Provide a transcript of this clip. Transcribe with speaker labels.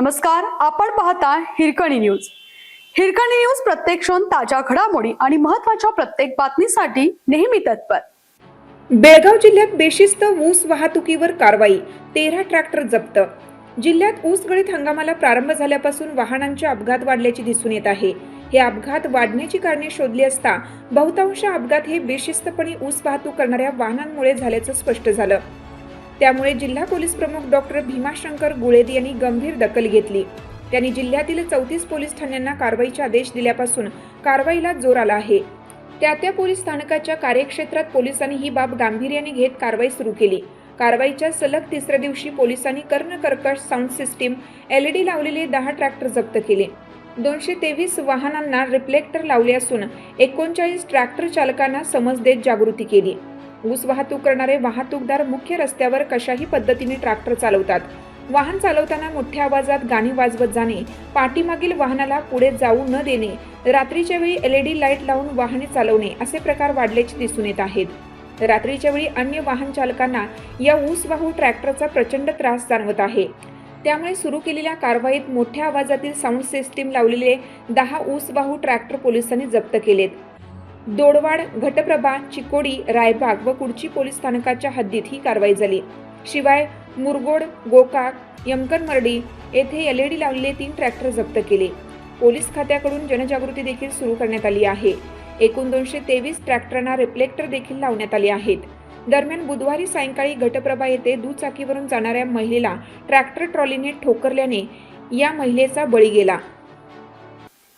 Speaker 1: नमस्कार आपण पाहता हिरकणी न्यूज. हिरकणी न्यूज प्रत्येक क्षण ताज्या घडामोडी आणि महत्त्वाच्या प्रत्येक बातमीसाठी नेहमी तत्पर.
Speaker 2: बेळगाव जिल्ह्यात बेशिस्त ऊस वाहतुकीवर कारवाई तेरा ट्रॅक्टर जप्त. जिल्ह्यात ऊस गळीत हंगामाला प्रारंभ झाल्यापासून वाहनांचे अपघात वाढल्याचे दिसून येत आहे. हे अपघात वाढण्याची कारणे शोधली असता बहुतांश अपघात हे बेशिस्तपणे ऊस वाहतूक करणाऱ्या वाहनांमुळे झाल्याचं स्पष्ट झालं. त्यामुळे जिल्हा पोलीस प्रमुख डॉक्टर भीमाशंकर गुळेद यांनी गंभीर दखल घेतली. त्यांनी जिल्ह्यातील चौतीस पोलीस ठाण्यांना कारवाईचे आदेश दिल्यापासून कारवाईला जोर आला आहे. त्या त्या पोलीस स्थानकाच्या कार्यक्षेत्रात पोलिसांनी ही बाब गांभीर्याने घेत कारवाई सुरू केली. कारवाईच्या सलग तिसऱ्या दिवशी पोलिसांनी कर्णकर्कश साऊंड सिस्टीम एलईडी लावलेले दहा ट्रॅक्टर जप्त केले. दोनशे तेवीस वाहनांना रिफ्लेक्टर लावले असून एकोणचाळीस ट्रॅक्टर चालकांना समज देत जागृती केली. ऊस वाहतूक करणारे वाहतूकदार मुख्य रस्त्यावर कशाही पद्धतीने ट्रॅक्टर चालवतात. वाहन चालवताना मोठ्या आवाजात गाणी वाजवत जाणे पाठीमागील वाहनाला पुढे जाऊ न देणे रात्रीच्या वेळी एलईडी लाइट लावून वाहने चालवणे असे प्रकार वाढल्याचे दिसून येत आहेत. रात्रीच्या वेळी अन्य वाहन चालकांना या ऊसवाहू ट्रॅक्टरचा प्रचंड त्रास जाणवत आहे. त्यामुळे सुरू केलेल्या कारवाईत मोठ्या आवाजातील साऊंड सिस्टीम लावलेले दहा ऊसवाहू ट्रॅक्टर पोलिसांनी जप्त केलेत. दोडवाड घटप्रभा चिकोडी रायबाग व कुडची पोलीस स्थानकाच्या हद्दीत ही कारवाई झाली. शिवाय मुरगोड गोकाक यमकनमर्डी येथे एलईडी लावलेले तीन ट्रॅक्टर जप्त केले. पोलीस खात्याकडून जनजागृती देखील सुरू करण्यात आली आहे. एकूण दोनशे तेवीस ट्रॅक्टरना रिफ्लेक्टर देखील लावण्यात आले आहेत. दरम्यान बुधवारी सायंकाळी घटप्रभा येथे दुचाकीवरून जाणाऱ्या महिलेला ट्रॅक्टर ट्रॉलीने ठोकरल्याने या महिलेचा बळी गेला.